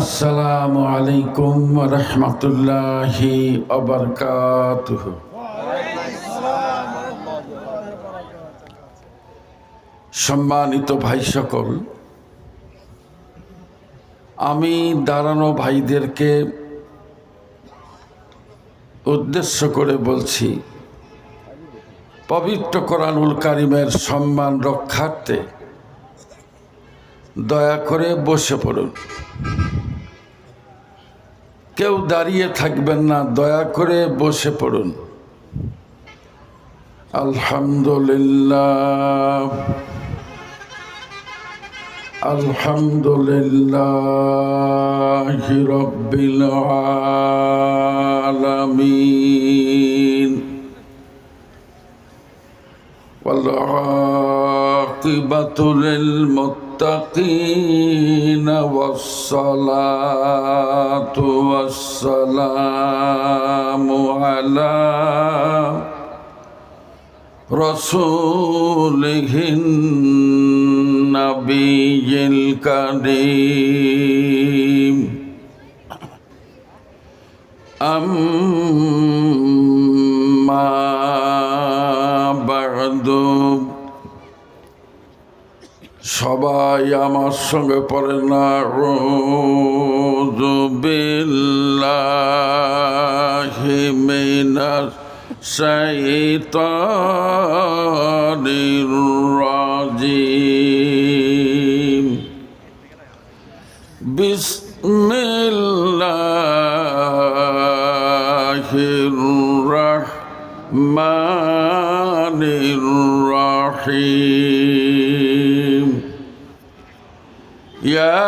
আসসালামু আলাইকুম রহমতুল্লাহি সম্মানিত ভাই সকল আমি দাঁড়ানো ভাইদেরকে উদ্দেশ্য করে বলছি, পবিত্র কোরআনুল কারিমের সম্মান রক্ষার্থে দয়া করে বসে পড়ুন। কেউ দাঁড়িয়ে থাকবেন না দয়া করে বসে পড়ুন আলহামদুলিল্লাহ আলহামদুলিল্লাহ রব্বিল আলামিন والعاقبة للمتقين والصلاة والسلام على رسوله النبي الكريم أما সবাই আমার সঙ্গে পড়ে না রোজবিল্লাহি মিনাশ শাইতানির রাজিম। বিসমিল্লাহির রহমানির يا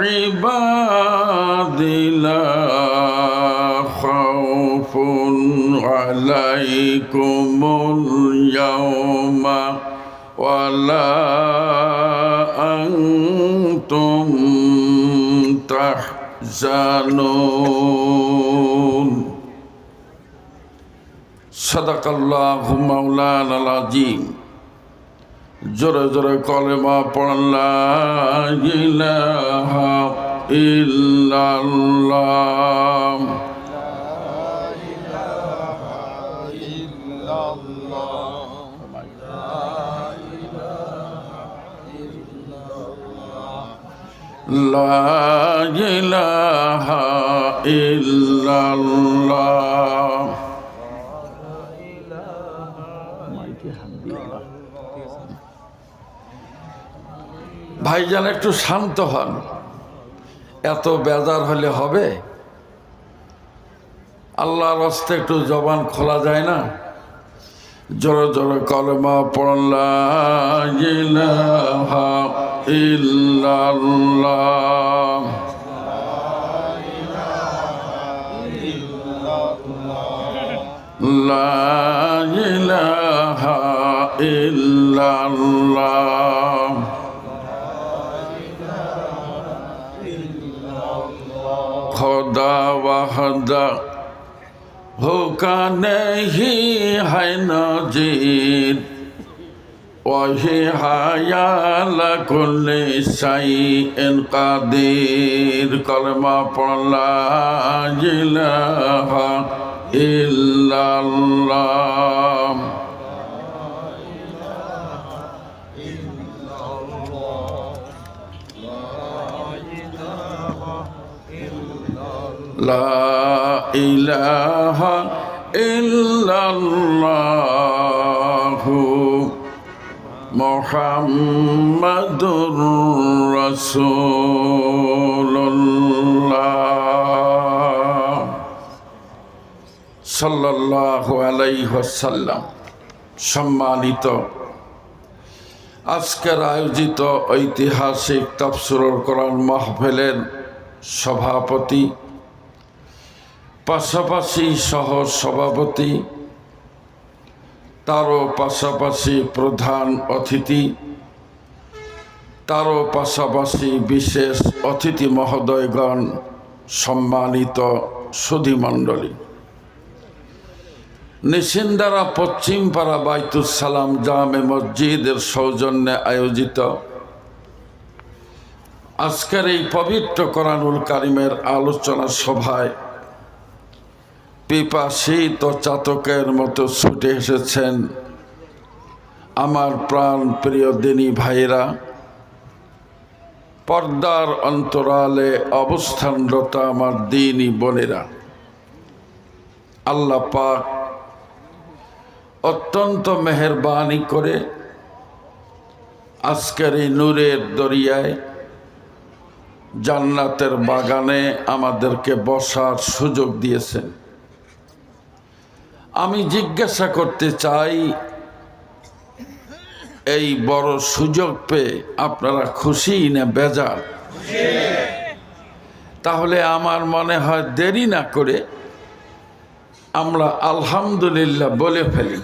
عباد لا خوف عليكم اليوم ولا أنتم تحزنون صدق الله مولانا العظيم জোরে জোরে কলেমা পড়লাম ইল্লাল্লাহ। লা ইলাহা ইল্লাল্লাহ। ভাইজান একটু শান্ত হন। এত বেজার হলে হবে? আল্লাহর হস্তে একটু জবান খোলা যায় না? জোর জোর কলমা পড়ল্লাহ লা ইলাহা ইল্লাল্লাহ। বান্দা হোকা নেহি হায় নজির ওহে হায়ালা করলে সাই এন কাদের কলমা পড়লা ইল্লাল্লাহ لا إله إلا الله محمد رسول الله সাল্লাল্লাহু আলাইহি ওয়াসাল্লাম সম্মানিত আজকের আয়োজিত ঐতিহাসিক তাফসিরুল কোরআন মাহফিলের সভাপতি পাশাপাশি সহ সভাপতি, তারও পাশাপাশি প্রধান অতিথি, তারও পাশাপাশি বিশেষ অতিথি মহোদয়গণ, সম্মানিত সুধীমণ্ডলী নিশিন্দারা পশ্চিমপাড়া বাইতুস সালাম জামে মসজিদের সৌজন্যে আয়োজিত আজকের এই পবিত্র করানুল কারিমের আলোচনা সভায় পিপাসিত চাতকের মতো ছুটে এসেছেন আমার প্রাণ প্রিয় দিনী ভাইরা পর্দার অন্তরালে অবস্থানরত আমার দিনই বোনেরা, আল্লাহ পাক অত্যন্ত মেহরবানি করে আজকের এই নূরের দরিয়ায় জান্নাতের বাগানে আমাদেরকে বসার সুযোগ দিয়েছেন। আমি জিজ্ঞাসা করতে চাই, এই বড় সুযোগ পেয়ে আপনারা খুশি না বেজার? তাহলে আমার মনে হয় দেরি না করে আমরা আলহামদুলিল্লাহ বলে ফেলি।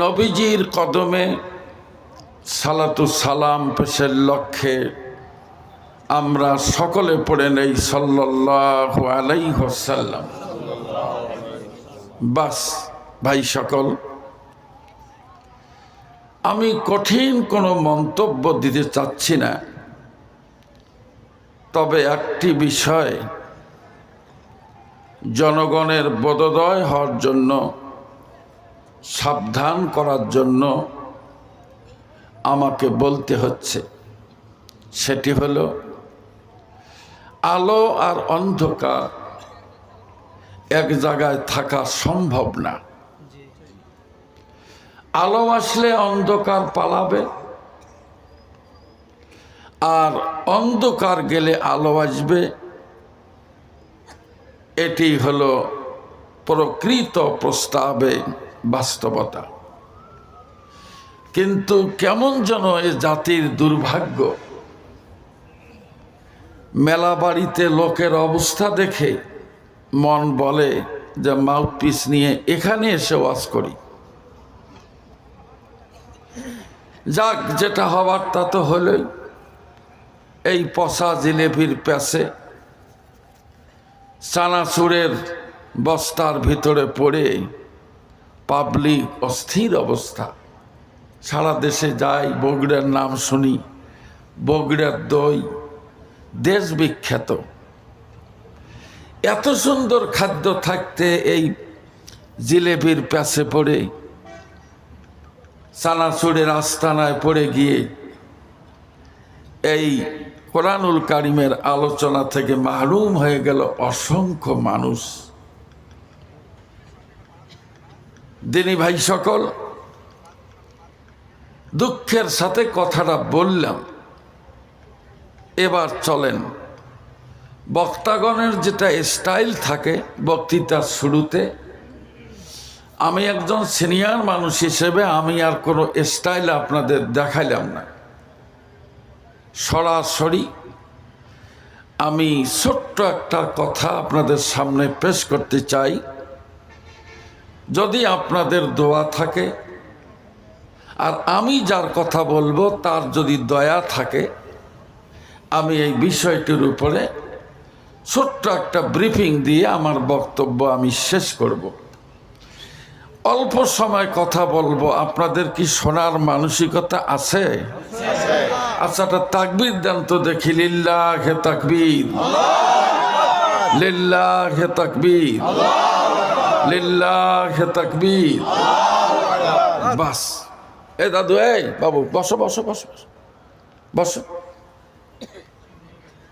নবীজির কদমে সালাতু সালাম পেশের লক্ষ্যে আমরা সকলে পড়ে নেই সাল্লাহ আলাই হোসাল্লাম বাস, ভাই সকল। আমি কঠিন কোনো মন্তব্য দিতে চাচ্ছি না। তবে একটি বিষয়, জনগণের বোধোদয় হওয়ার জন্য, সাবধান করার জন্য আমাকে বলতে হচ্ছে। সেটি হলো, আলো আর অন্ধকার এক জায়গায় থাকা সম্ভব না। আলো আসলে অন্ধকার পালাবে। আর অন্ধকার গেলে আলো আসবে। এটি হলো প্রকৃত প্রস্তাবে বাস্তবতা। কিন্তু কেমন যেন এ জাতির দুর্ভাগ্য। মেলা বাড়িতে লোকের অবস্থা দেখে মন বলে যে মাউথপিস নিয়ে এখানে এসে ওয়াজ করি। যাক, যেটা হবার তা তো হলোই। এই পশা জিলেপির প্যাসে চানাচুরের বস্তার ভিতরে পড়ে পাবলিক অস্থির অবস্থা। সারা দেশে যাই, বগুড়ার নাম শুনি, বগুড়ার দই দেশ বিখ্যাত। এত সুন্দর খাদ্য থাকতে এই জিলেপির প্যাসে পড়ে, চানাচুরের আস্তানায় পড়ে গিয়ে এই কোরআনুল কারিমের আলোচনা থেকে মাহরুম হয়ে গেল অসংখ্য মানুষ। দিনী ভাই সকল, দুঃখের সাথে কথাটা বললাম। এবার চলেন বক্তাগণের যেটা স্টাইল থাকে বক্তৃতার শুরুতে, আমি একজন সিনিয়র মানুষ হিসেবে আমি আর কোনো স্টাইল আপনাদের দেখাইলাম না। সরাসরি আমি ছোট্ট একটা কথা আপনাদের সামনে পেশ করতে চাই। যদি আপনাদের দোয়া থাকে, আর আমি যার কথা বলব তার যদি দয়া থাকে, আমি এই বিষয়টির উপরে ছোট্ট একটা ব্রিফিং দিয়ে আমার বক্তব্য আমি শেষ করব। অল্প সময় কথা বলব। আপনাদের কি শোনার মানসিকতা আছে? আচ্ছা একটা তাকবির দেন তো দেখি। লিল্লাহ তাকবীর। লিল্লাহ তাকবীর। লিল্লাহ তাকবীর। বাস। এ দাদু, এই বাবু, বসো বসো বসো বসো। বসো।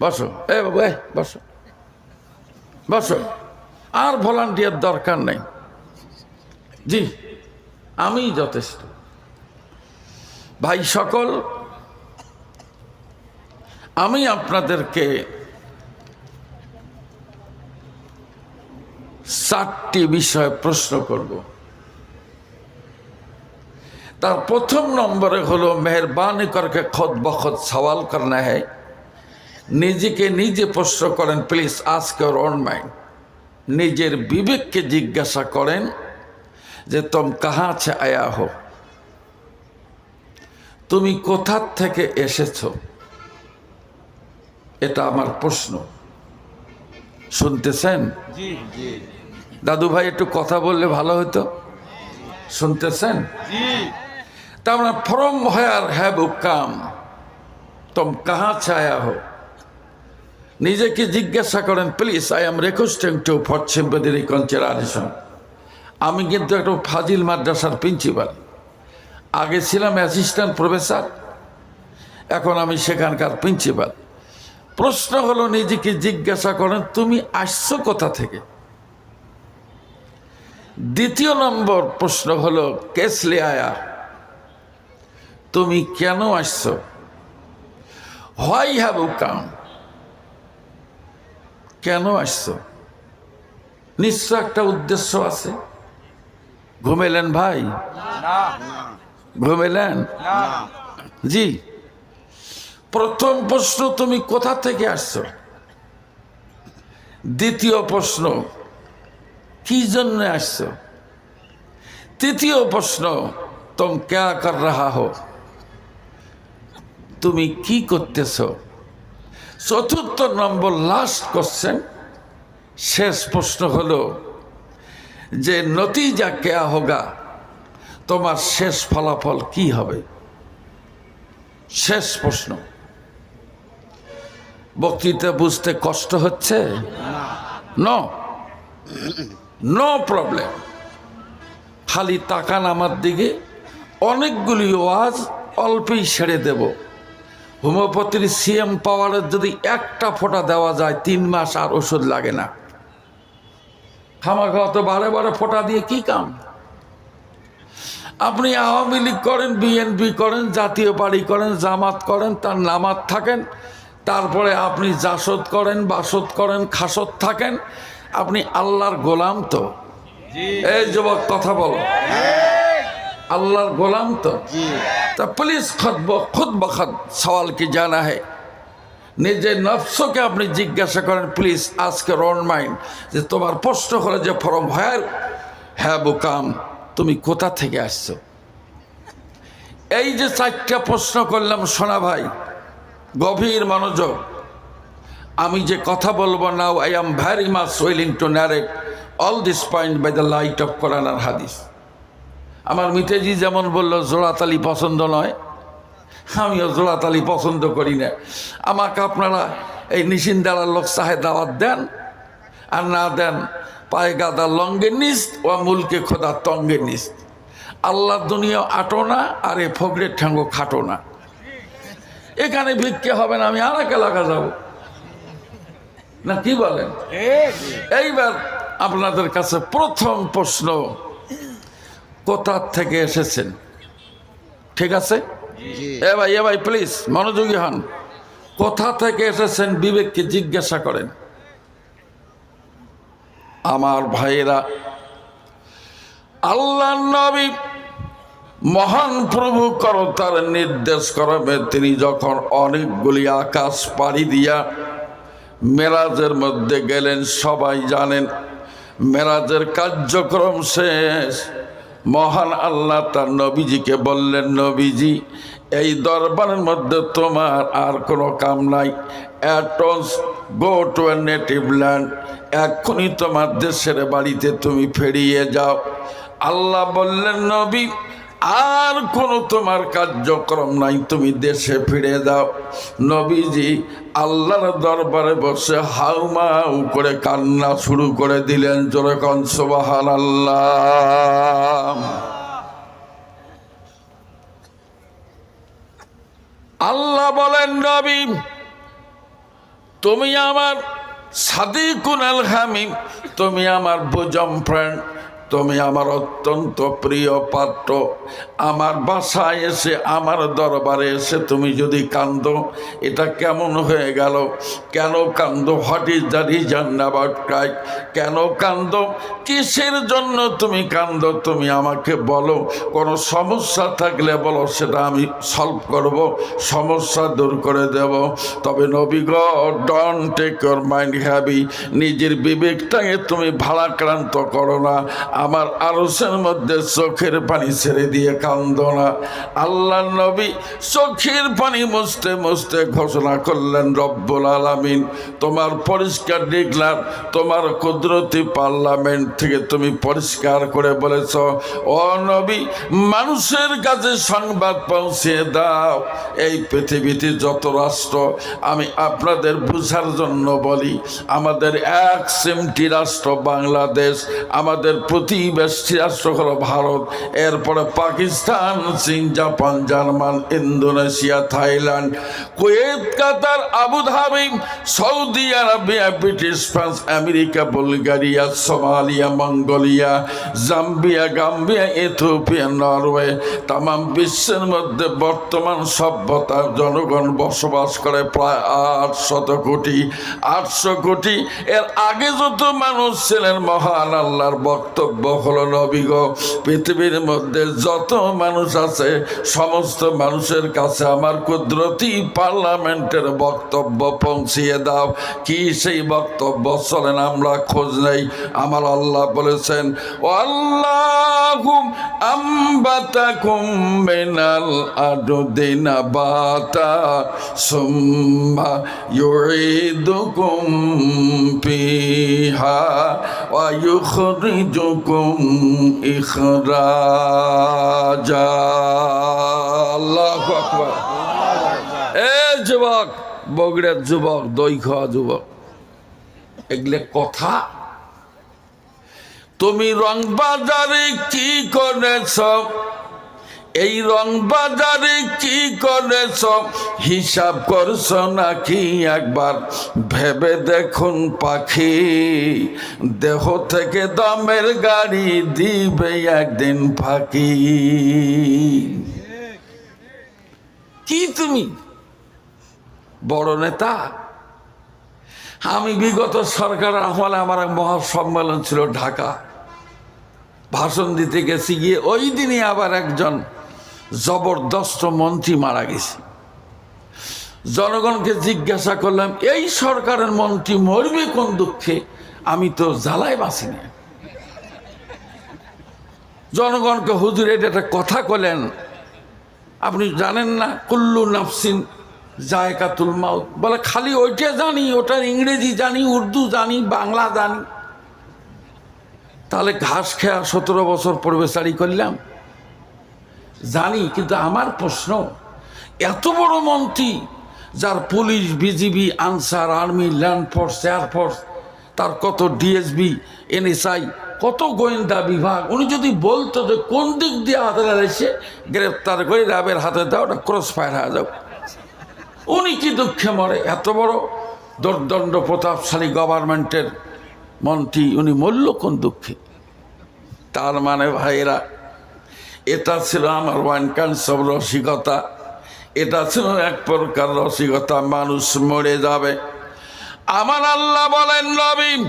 বসো। এ বাবু, এ, বসো। বসো। আর ভলান্টিয়ার দরকার নেই। জি, আমি যথেষ্ট। ভাই সকল, আমি আপনাদেরকে চারটি বিষয়ে প্রশ্ন করব। তার প্রথম নম্বরে হলো, মেহরবানি করকে খোদ বখত সওয়াল করনা হ্যায়। নিজেকে নিজে প্রশ্ন করেন please ask your own mind নিজের বিবেককে জিজ্ঞাসা করেন যে তম কাহা আছে আয়া হো? তুমি কোথার থেকে এসেছ? এটা আমার প্রশ্ন। শুনতেছেন? দাদু ভাই একটু কথা বললে ভালো হতো শুনতেছেন? তা আমরা ফরম হয়ার হ্যাভ কাম তম কাহা আচ্ছা ছায়া হোক নিজেকে জিজ্ঞাসা করেন please I am requesting to for sympathy reconsideration আমি কিন্তু একটা ফাজিল মাদ্রাসার প্রিন্সিপাল আগে ছিলাম অ্যাসিস্ট্যান্ট প্রফেসর এখন আমি সেখানকার প্রিন্সিপাল প্রশ্ন হলো, নিজেকে জিজ্ঞাসা করেন, তুমি আসছো কোথা থেকে? দ্বিতীয় নম্বর প্রশ্ন হলো কেসলে আয়া? তুমি কেন আসছো? হোয়াই হ্যাভ কাম কেন আসছো? নিশ্চয় একটা উদ্দেশ্য আছে। ঘুমেলেন ভাই? ঘুমেলেন? জি। প্রথম প্রশ্ন তুমি কোথা থেকে আসছো? দ্বিতীয় প্রশ্ন কি জন্য আসছো? তৃতীয় প্রশ্ন তুম ক্যা কর রাহা হো? তুমি কি করতেছো? চতুর্থ নম্বর লাস্ট কোশ্চেন শেষ প্রশ্ন হলো যে, নতিজা কেয়া হোগা তোমার শেষ ফলাফল কি হবে? শেষ প্রশ্ন। বক্তৃতা বুঝতে কষ্ট হচ্ছে? নো নো প্রবলেম খালি তাকান আমার দিকে, অনেকগুলি ওয়াজ অল্পেই ছেড়ে দেব। হোমিওপ্যাথির সিএম পাওয়ারের যদি একটা ফোঁটা দেওয়া যায় তিন মাস আর ওষুধ লাগে না। খামাখা তো বারে বারে ফোঁটা দিয়ে কি কাম? আপনি আওয়ামী লীগ করেন বিএনপি করেন জাতীয় পার্টি করেন জামাত করেন তার নামাত থাকেন তারপরে আপনি জাসদ করেন বাসদ করেন খাসদ থাকেন আপনি আল্লাহর গোলাম তো? এই যুবক কথা বলো। আল্লাহর গোলাম তো। তা প্লিজ খুদ ব- খুদ বখদ সওয়াল কি জানা है নিজের নফসকে আপনি জিজ্ঞাসা করেন প্লিজ আজকে রন মাইন্ড যে তোমার প্রশ্ন হলো যে ফরম হ্যার? হ্যাঁ বুকাম তুমি কোথা থেকে আসছো? এই যে চারটা প্রশ্ন করলাম সোনা ভাই গভীর মনোযোগ। আমি যে কথা বলব now I am very much willing to narrate all this point by the light of Quran আর হাদিস আমার মিতেজি যেমন বলল জোড়াতালি পছন্দ নয়। আমিও জোড়াতালি পছন্দ করি না। আমাকে আপনারা এই নিশিন্দারার লোক চাহে দাওয়াত দেন আর না দেন পায়ে গাদা লঙ্গের নিস ও মুলকে খোদা তঙ্গের নিস আল্লাহ দুনিয়া আটো না আর এ ফগরের ঠ্যাঙ্গো খাটো না। এখানে ভিক্ষে হবে না আমি আর এক এলাকা যাব। না কি বলেন? এইবার আপনাদের কাছে প্রথম প্রশ্ন। কোথা থেকে এসেছেন। ঠিক আছে? এ ভাই এ ভাই প্লিজ মনোযোগী হন। কোথা থেকে এসেছেন বিবেককে জিজ্ঞাসা করেন। আমার ভাইয়েরা আল্লাহ নবী মহান প্রভু করতার নির্দেশ করবে তিনি যখন অনেকগুলি আকাশ পাড়ি দিয়া মেরাজের মধ্যে গেলেন সবাই জানেন মেরাজের কার্যক্রম শেষ। মহান আল্লাহ তার নবীজিকে বললেন, নবীজি, এই দরবারের মধ্যে তোমার আর কোনো কাম নাই। It's go to a native land. এক্ষুনি তোমার দেশের বাড়িতে তুমি ফিরিয়ে যাও। আল্লাহ বললেন, নবী আর কোনো তোমার কার্যক্রম নাই, তুমি দেশে ফিরে দাও নবীজি আল্লাহর দরবারে বসে হাউমাউ করে কান্না শুরু করে দিলেন, জোরে কনসবাহান আল্লাহ আল্লাহ বলেন, নবী, তুমি আমার সাদিকুন আল হামিম তুমি আমার বোজম ফ্রেন্ড তুমি আমার অত্যন্ত প্রিয় পাত্র। আমার বাসায় এসে, আমার দরবারে এসে তুমি যদি কান্দো এটা কেমন হয়ে গেল? কেন কান্দো হোয়াট ইজ দ্য রিজন কেন কান্দো কিসের জন্য তুমি কান্দো তুমি আমাকে বলো। কোনো সমস্যা থাকলে বলো, সেটা আমি সলভ করব। সমস্যা দূর করে দেব। তবে নবী গ don't take your mind heavy নিজের বিবেকটাকে তুমি ভাড়াক্রান্ত করো না। আমার আরসের মধ্যে চোখের পানি ছেড়ে দিয়ে কান্দ না। আল্লাহ নবী চোখের পানি মুছতে মুছতে ঘোষণা করলেন, রব্বুল আলামিন, তোমার পরিষ্কার ডিগলার তোমার কুদরতি পার্লামেন্ট থেকে তুমি পরিষ্কার করে বলেছ। ও নবী, মানুষের কাছে সংবাদ পৌঁছিয়ে দাও। এই পৃথিবীতে যত রাষ্ট্র, আমি আপনাদের বুঝার জন্য বলি, আমাদের এক সিমটি রাষ্ট্র বাংলাদেশ, আমাদের প্রতিবেশী রাষ্ট্র ভারত। এরপরে পাকিস্তান, চীন, Japan, German, Indonesia, Thailand, Kuwait, Qatar, Abu Dhabi, Saudi Arabia, British, France, America, Bulgaria, Somalia, Mongolia, Zambia, Gambia, Ethiopia, Norway তাম বিশ্বের মধ্যে বর্তমান সভ্যতার জনগণ বসবাস করে প্রায় আটশত কোটি, আটশো কোটি। এর আগে যত মানুষ ছিলেন মহান আল্লাহর বক্তব্য হলো নবীগ পৃথিবীর মধ্যে যত মানুষ আছে, সমস্ত মানুষের কাছে আমার কুদরতি পার্লামেন্টের বক্তব্য পৌঁছিয়ে দাও। কি সেই বক্তব্য? চলেন আমরা খোঁজ নেই। আমার আল্লাহ বলেছেন ও আল্লাহ আম্বাতাকুম মিনাল আরদিনা বাতা সুম্মা ইউইদুকুম ফিহা। ওয়া إخراجا ইখরাজা আল্লাহু আকবার এ যুবক, বগড়ের যুবক দই খাওয়া এগুলো কথা? তুমি রং বাজারে কি করেছ? এই রং বাজারে কি করেছ? হিসাব করছ নাকি একবার? ভেবে দেখুন পাখি, দেহ থেকে দমের গাড়ি দিবে একদিন ফাঁকি। কি তুমি? বড় নেতা? আমি বিগত সরকার আমলে আমার এক মহাসম্মেলন ছিল ঢাকা। ভাষণ দিতে গেছি গিয়ে ওই দিনই আবার একজন জবরদস্ত মন্ত্রী মারা গেছে। জনগণকে জিজ্ঞাসা করলাম, এই সরকারের মন্ত্রী মরবে কোন দুঃখে? আমি তো জ্বালায় বাঁচি না। জনগণকে হুজুর, এটা একটা কথা কলেন। আপনি জানেন না, কুল্লু নাফসিন জায়কাতুল মাউত, বলে খালি ওইটা জানি, ওটার ইংরেজি জানি, উর্দু জানি, বাংলা জানি। তাহলে ঘাস খেয়া সতেরো বছর পরিবেশারি করলাম। জানি, কিন্তু আমার প্রশ্ন, এত বড় মন্ত্রী যার police, BGB, Ansar, army, land force air force তার কত ডিএসবি, এনএসআই, কত গোয়েন্দা বিভাগ, উনি যদি বলতো যে কোন দিক দিয়ে হাতে এসে গ্রেপ্তার করে র্যাবের হাতে দাও, ওটা ক্রস ফায়ার হয়ে যাও উনি কি দুঃখে মরে? এত বড় দর্দণ্ড প্রতাপশালী গভর্নমেন্টের মন্ত্রী, উনি মরল কোন দুঃখে? তার মানে ভাইয়েরা এটা ছিল আমার ওয়ান সব রসিকতা। এটা ছিল এক প্রকার রসিকতা, মানুষ মরে যাবে। আমার আল্লাহ বলেন নবীন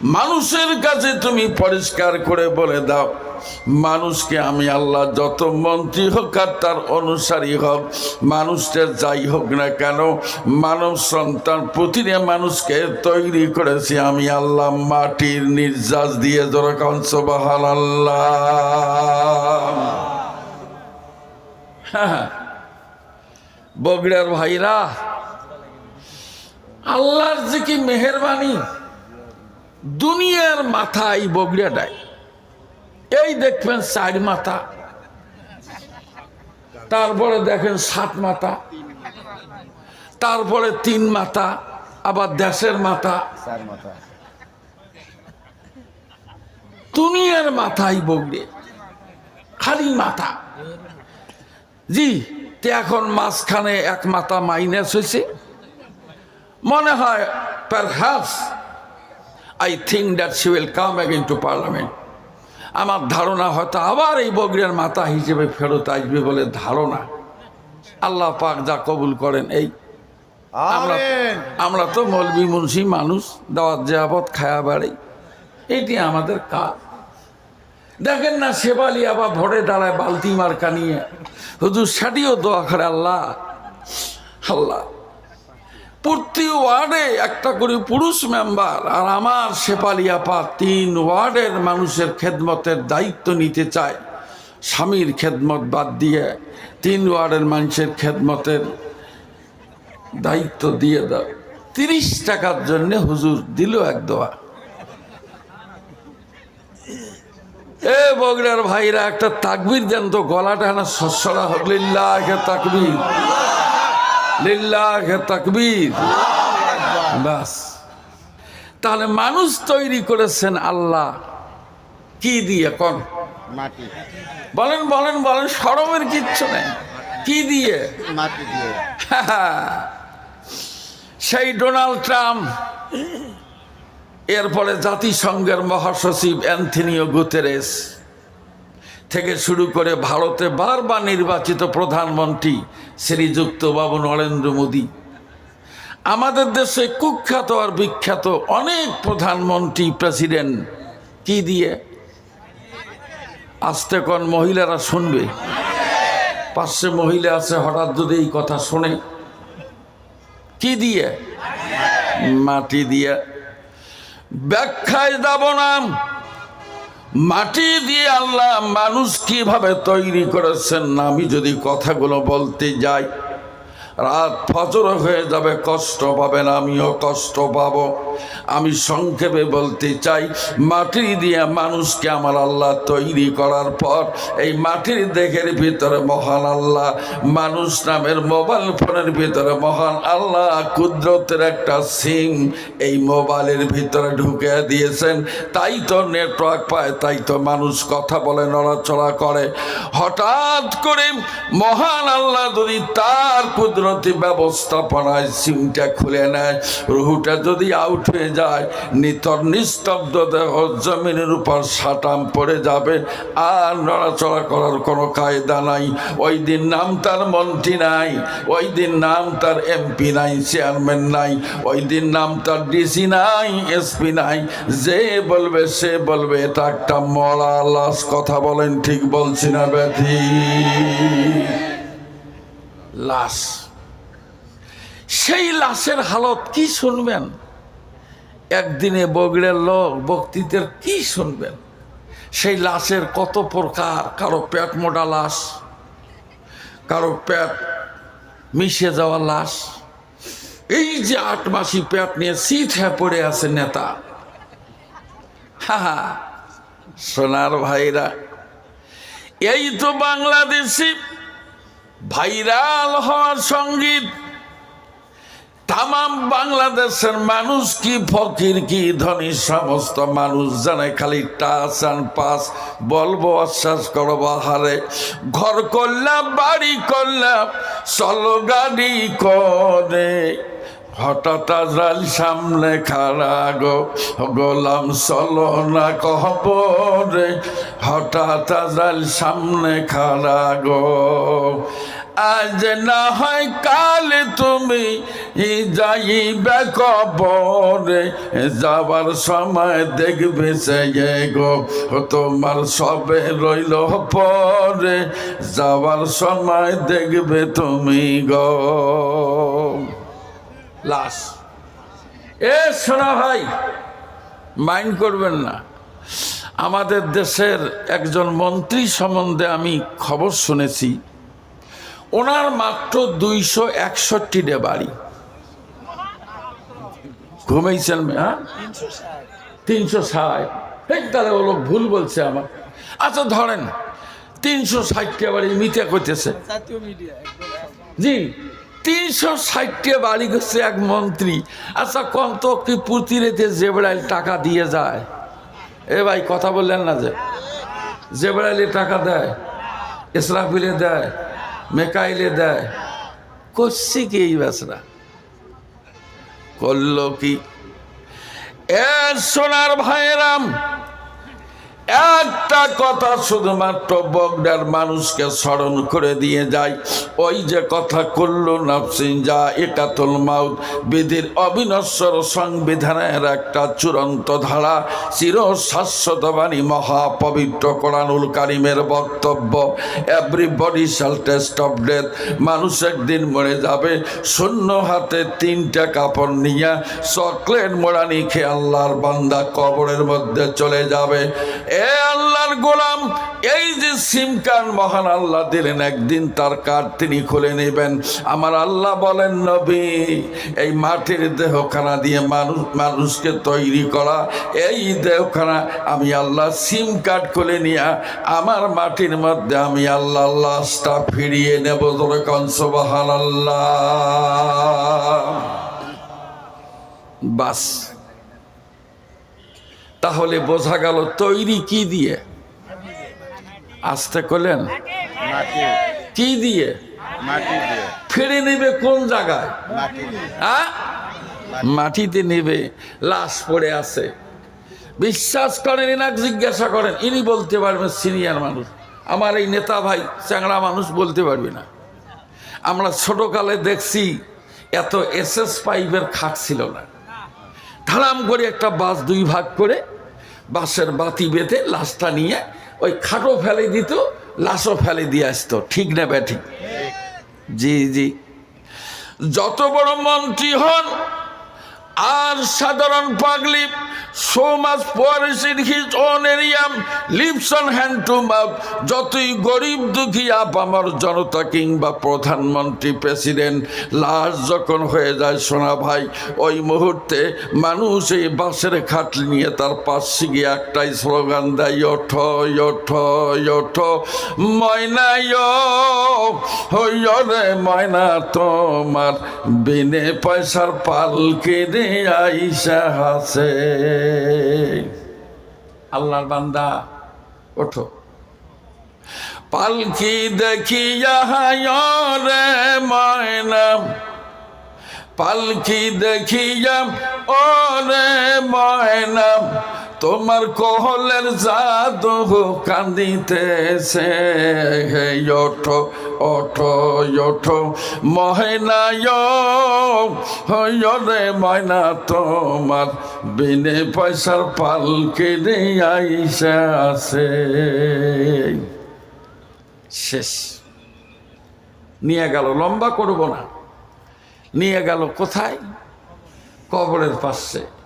মানুষের কাছে তুমি পরিষ্কার করে বলে দাও, মানুষকে আমি আল্লাহ যত মন্ত্রী হোক আর তার অনুসারী হোক, মানুষটা যাই হোক না কেন, মানব সন্তান প্রতিটা মানুষকে তৈরি করেছি আমি আল্লাহ, মাটির নির্যাস দিয়ে যেরকম সোবাহান আল্লাহ হ্যাঁ বগড়ার ভাইরা, আল্লাহর যে কি মেহরবানি দুনিয়ার মাথা এই বগড়াটায় এই দেখবেন চার মাথা। তারপরে দেখেন সাত মাথা। তারপরে তিন মাথা আবার দেশের মাথা। দুনিয়ার মাথাই বগড়ে খালি মাথা। জি তে এখন মাঝখানে এক মাথা মাইনাস হয়েছে মনে হয় perhaps I think that she will come again to parliament আমার ধারণা হয়তো আবার এই বগড়ের মাথা হিসেবে ফেরত আসবে বলে ধারণা। আল্লাহ পাক যা কবুল করেন এই। আমরা আমরা তো মলবি মুন্সি মানুষ দাওয়াত জাহাবত খায়া বাড়ি। এটি আমাদের কাজ। দেখেন না সেবালি আবার ভরে দাঁড়ায় বালতি মার্কা নিয়ে। হুজুর সাটিও দোয়া করে আল্লাহ। আল্লাহ। প্রতি ওয়ার্ডে একটা করে পুরুষ মেম্বার, আর আমার শেপালি আপা তিন ওয়ার্ডের মানুষের খেদমতের দায়িত্ব নিতে চায়। স্বামীর খেদমত বাদ দিয়ে তিন ওয়ার্ডের মানুষের খেদমতের দায়িত্ব দিয়ে দাও। তিরিশ টাকার জন্য হুজুর দিল এক দোয়া। এ বগড়ার ভাইরা, একটা তাকবির দেন তো, গলাটা না সসরা হোক লিল্লাহ তাকবির। লিল্লাহ তাকবীর। বাস। তাহলে মানুষ তৈরি করেছেন আল্লাহ। কি দিয়ে কোন? বলেন বলেন বলেন সরমের কিচ্ছু নেই। কি দিয়ে? মাটি দিয়ে। সেই ডোনাল্ড ট্রাম্প এরপরে জাতিসংঘের মহাসচিব অ্যান্থনিও গুতেরেস থেকে শুরু করে ভারতে বারবার নির্বাচিত প্রধানমন্ত্রী শ্রীযুক্ত বাবু নরেন্দ্র মোদী। আমাদের দেশে কুখ্যাত আর বিখ্যাত অনেক প্রধানমন্ত্রী প্রেসিডেন্ট কি দিয়ে? আস্তে কোন মহিলারা শুনবে? পাশে মহিলা আছে, হঠাৎ যদি এই কথা শোনে। কি দিয়ে? মাটি দিয়ে। ব্যাখ্যায় যাব না। মাটি দিয়ে আল্লাহ মানুষ কীভাবে তৈরি করেছেন আমি যদি কথাগুলো বলতে যাই রাত ফজর হয়ে যাবে, কষ্ট পাবেন, আমিও কষ্ট পাব। আমি সংক্ষেপে বলতে চাই, মাটি দিয়ে মানুষকে আমার আল্লাহ তৈরি করার পর, এই মাটির দেহের ভিতরে মহান আল্লাহ, মানুষ নামের মোবাইল ফোনের ভিতরে মহান আল্লাহ, কুদরতের একটা সিম এই মোবাইলের ভিতরে ঢুকে দিয়েছেন। তাই তো নেটওয়ার্ক পায়, তাই তো মানুষ কথা বলে, নড়াচড়া করে। হঠাৎ করে মহান আল্লাহ যদি তার কুদরতি ব্যবস্থাপনায় সিমটা খুলে নেয়, রুহুটা যদি আউট হয়ে যায়, নিতর নিস্তব্ধ দেহ জমিনের উপর সাটাম পড়ে যাবে, আর নড়াচড়া করার কোনো কায়দা নাই। ওই দিন নাম তার মন্ত্রী নাই, ওই দিন নাম তার এমপি নাই, চেয়ারম্যান নাই, ওই দিন নাম তার ডিসি নাই, এসপি নাই। যে বলবে সে বলবে, এটা একটা মরা লাশ, কথা বলেন ঠিক বলছি না ব্যাধি লাশ। সেই লাশের হালত কি শুনবেন? একদিনে বগড়ের লোক বক্তৃতার কি শুনবেন? সেই লাশের কত প্রকার, কারও পেট মোটা লাশ, কারও পেট মিশে যাওয়া লাশ। এই যে আট মাসি পেট নিয়ে সিট হয়ে পড়ে আছে নেতা। হা হা, সোনার ভাইরা, এই তো বাংলাদেশি ভাইরাল হওয়ার সংগীত। তাম বাংলাদেশের মানুষ কি ফকির, কি ধনী, সমস্ত মানুষ জানে খালি টাচ অ্যান্ড পাস। বলব, আশ্বাস করব হারে ঘর করলাম বাড়ি করলাম চলো গাড়ি করে। হঠাৎ আজরাল সামনে খাড়া গো, গোলাম চলো না কহবরে হঠাৎ আজরাল সামনে খাড়া গো। আজ না হয় কাল তুমি যাইবে কবরে যাবার সময় দেখবে সে গো তোমার সবে রইল পরে যাবার সময় দেখবে তুমি গো। লাশ। এ সোনা ভাই মাইন্ড করবেন না। আমাদের দেশের একজন মন্ত্রী সম্বন্ধে আমি খবর শুনেছি। ওনার মাত্র দুইশো একষট্টি একষট্টিটা বাড়ি। ঘুমাইছেন হ্যাঁ? তিনশো ষাট। তাহলে ও লোক ভুল বলছে আমার। আচ্ছা ধরেন তিনশো ষাটটা বাড়ি মিথ্যা করতেছে জি তিনশো ষাটটা বাড়ি করছে এক মন্ত্রী। আচ্ছা কম তো কি পুতিরেতে জেবরাইল টাকা দিয়ে যায়? এ ভাই কথা বললেন না যে? জেবরাইলে টাকা দেয় ইসরাফিলে দেয় মেকাইলে দেয়। করছি কি এই বেচরা? করল কি? এর সোনার ভাইরাম একটা কথা শুধুমাত্র বগডার মানুষকে স্মরণ করে দিয়ে যায়। ওই যে কথা করল নাফসিন যা একাতুল মাউত, বিধির অবিনশ্বর সংবিধানের একটা চূড়ান্ত ধারা চির শাশ্বতবাণী মহাপবিত্র কোরআনুল কারিমের বক্তব্য। এভরিবডি শাল টেস্ট অফ ডেথ মানুষ একদিন মরে যাবে, শূন্য হাতে তিনটা কাপড় নিয়ে চকলেট মোড়ানি খেয়ে আল্লাহর বান্দা কবরের মধ্যে চলে যাবে। আল্লাহর গোলাম, এই যে সিম কার্ড মহান আল্লাহ দিলেন, একদিন তার কার্ড তিনি খুলে নেবেন। আমার আল্লাহ বলেন, নবী, এই মাটির দেহখানা দিয়ে মানুষ, মানুষকে তৈরি করা, এই দেহখানা আমি আল্লাহ সিম কার্ড খুলে নিয়ে, আমার মাটির মধ্যে আমি আল্লাহ লাশটা ফিরিয়ে নেব। তোর কনসবাহান আল্লাহ বাস। তাহলে বোঝা গেল তৈরি কি দিয়ে? আসতে করলেন কি দিয়ে? ফিরে নেবে কোন জায়গায়? হ্যাঁ? মাটিতে নেবে লাশ পড়ে আছে। বিশ্বাস করেন এনাক জিজ্ঞাসা করেন ইনি বলতে পারবেন সিনিয়র মানুষ। আমার এই নেতা ভাই চ্যাংড়া মানুষ বলতে পারবে না। আমরা ছোটকালে দেখছি এত এসএস পাইপের খাট ছিল না। ধারাম করে একটা বাস দুই ভাগ করে বাসের বাতি বেঁধে লাশটা নিয়ে ওই খাটও ফেলে দিত, লাশও ফেলে দিয়ে আসতো। ঠিক না ব্যাঠিক? জি জি। যত বড় মন্ত্রী হন আর সাধারণ পাগলি in his own area lives on hand to mouth যতই গরিব দুঃখী আপামর জনতা কিংবা প্রধানমন্ত্রী প্রেসিডেন্ট, লাশ যখন হয়ে যায় সোনা ভাই, ওই মুহূর্তে মানুষ এই বাসের খাটলি নিয়ে তার পাশে গিয়ে একটাই স্লোগান দেয়, ওঠ ওঠ ওঠ, ময়নায় হইরে ময়না তোমার, বিনে পয়সার পালকে রে আল্লাহর বান্দা ওঠো। পালকি দেখিয়া রে ময়না। পালকি দেখিয়া ওরে ময়না। তোমার কোহলের জাদু কান্দিতেছে। হে ওঠো ওঠো ওঠো। মহেনায় ময়না, তোমার বিনে পয়সার পালকে আইসা আছে। শেষ। নিয়ে গেল, লম্বা করব না। নিয়ে গেল কোথায়? কবরের পাশে।